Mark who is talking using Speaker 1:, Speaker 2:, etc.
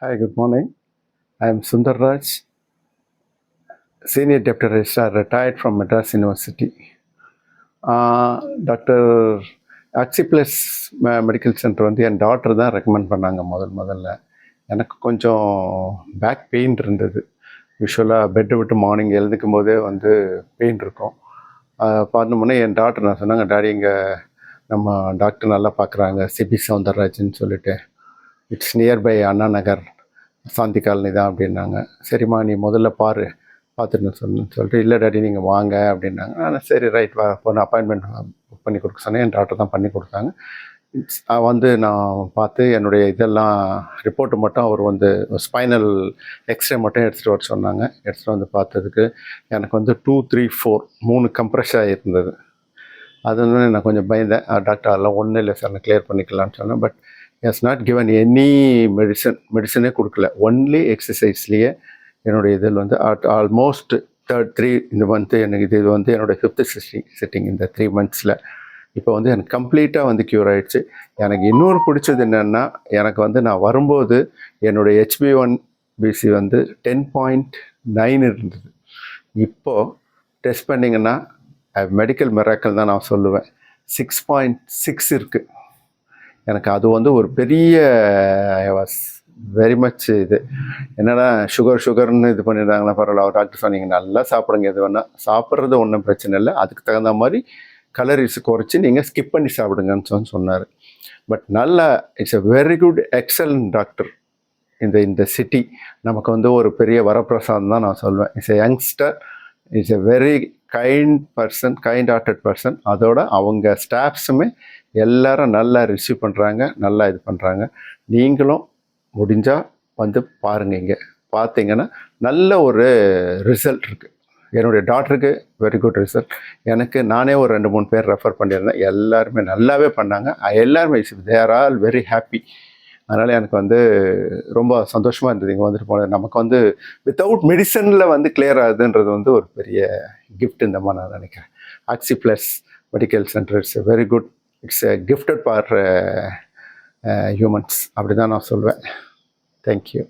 Speaker 1: Hi, good morning. I am Sundar Raj, Senior Deputy Registrar, retired from Madras University. Uh, doctor Oxyplus medical centre வந்து என் doctor தான் recommend பண்ணாங்க முதல் முதல்ல. எனக்கு கொஞ்சம் பேக் பெயின் இருந்தது. யூஸ்வலாக பெட்டு விட்டு மார்னிங் எழுந்துக்கும் போதே வந்து பெயின் இருக்கும். பார்த்தோம்னா என் டாக்டர் நான் சொன்னாங்க டாடி இங்கே நம்ம டாக்டர் நல்லா பார்க்குறாங்க சிபி சவுந்தரராஜன் சொல்லிட்டு. It's nearby Anna Nagar Shanthi colony தான் அப்படின்னாங்க. சரிம்மா நீ முதல்ல பாரு. பார்த்துட்டு சொன்னு சொல்லிட்டு இல்லை டாடி நீங்கள் வாங்க அப்படின்னாங்க. நான் சரி ரைட் வா போன அப்பாயின்மெண்ட் புக் பண்ணி கொடுக்க சொன்னேன். என் டாக்டர் தான் பண்ணி கொடுத்தாங்க. வந்து நான் பார்த்து என்னுடைய இதெல்லாம் ரிப்போர்ட்டு மட்டும் அவர் வந்து ஸ்பைனல் எக்ஸ்ரே மட்டும் எடுத்துகிட்டு வர சொன்னாங்க. எடுத்துகிட்டு வந்து பார்த்ததுக்கு எனக்கு வந்து டூ த்ரீ ஃபோர் மூணு கம்ப்ரெஷ் இருந்தது. அது நான் கொஞ்சம் பயந்தேன். டாக்டர் அதெல்லாம் ஒன்றும் இல்லை சார் நான் கிளியர் பண்ணிக்கலாம்னு சொன்னேன். But has not given any medicine மெடிசனே கொடுக்கல. ஒன்லி எக்ஸசைஸ்லேயே என்னுடைய இதில் வந்து அட் ஆல்மோஸ்ட் தேர்ட் த்ரீ இந்த மந்த்து எனக்கு இது இது வந்து என்னோடய ஃபிஃப்த்து சிட்டிங் சிட்டிங் இந்த த்ரீ மந்த்ஸில் இப்போ வந்து எனக்கு கம்ப்ளீட்டாக வந்து க்யூர் ஆகிடுச்சு எனக்கு இன்னொரு பிடிச்சது என்னென்னா எனக்கு வந்து நான் வரும்போது என்னுடைய ஹெச்பி ஒன் பிசி வந்து டென் பாயிண்ட் நைன் இருந்தது. இப்போது டெஸ்ட் பண்ணிங்கன்னா மெடிக்கல் மெராக்கல் தான் நான் சொல்லுவேன். சிக்ஸ் பாயிண்ட் சிக்ஸ் இருக்குது எனக்கு அது வந்து ஒரு பெரிய ஐ வாஸ் வெரி மச் இது. என்னடா சுகர் சுகர்னு இது பண்ணிடுறாங்களா பரவாயில்ல ஒரு டாக்டர் சொன்னீங்க நல்லா சாப்பிடுங்க எது வேணால் சாப்பிட்றது ஒன்றும் பிரச்சனை இல்லை. அதுக்கு தகுந்த மாதிரி கலரிஸ் குறைச்சி நீங்கள் ஸ்கிப் பண்ணி சாப்பிடுங்கன்னு சொல்லி சொன்னார். பட் நல்ல it's a very good excellent doctor இந்த இந்த சிட்டி நமக்கு வந்து ஒரு பெரிய வரப்பிரசாதம் தான் நான் சொல்வேன். It's a youngster it's a very kind person kind hearted person அதோட அவங்க ஸ்டாஃப்ஸுமே எல்லாரும் நல்லா ரிசீவ் பண்ணுறாங்க நல்லா இது பண்ணுறாங்க நீங்களும் முடிஞ்சால் வந்து பாருங்க இங்கே. பார்த்தீங்கன்னா நல்ல ஒரு ரிசல்ட் இருக்குது என்னுடைய டாக்டருக்கு வெரி குட் ரிசல்ட் எனக்கு நானே ஒரு ரெண்டு மூணு பேர் ரெஃபர் பண்ணியிருந்தேன். எல்லாருமே நல்லாவே பண்ணாங்க. எல்லாருமே தேர் ஆல் வெரி ஹாப்பி அதனால் எனக்கு வந்து ரொம்ப சந்தோஷமாக இருந்தது இங்கே வந்துட்டு போனது. நமக்கு வந்து வித்தவுட் மெடிசனில் வந்து கிளியர் ஆகுதுன்றது வந்து ஒரு பெரிய கிஃப்ட் இந்த மாதிரி நான் நினைக்கிறேன். Oxy Plus medical centre it's very good it's a gifted for humans அப்படி தான் நான் சொல்வேன். தேங்க்யூ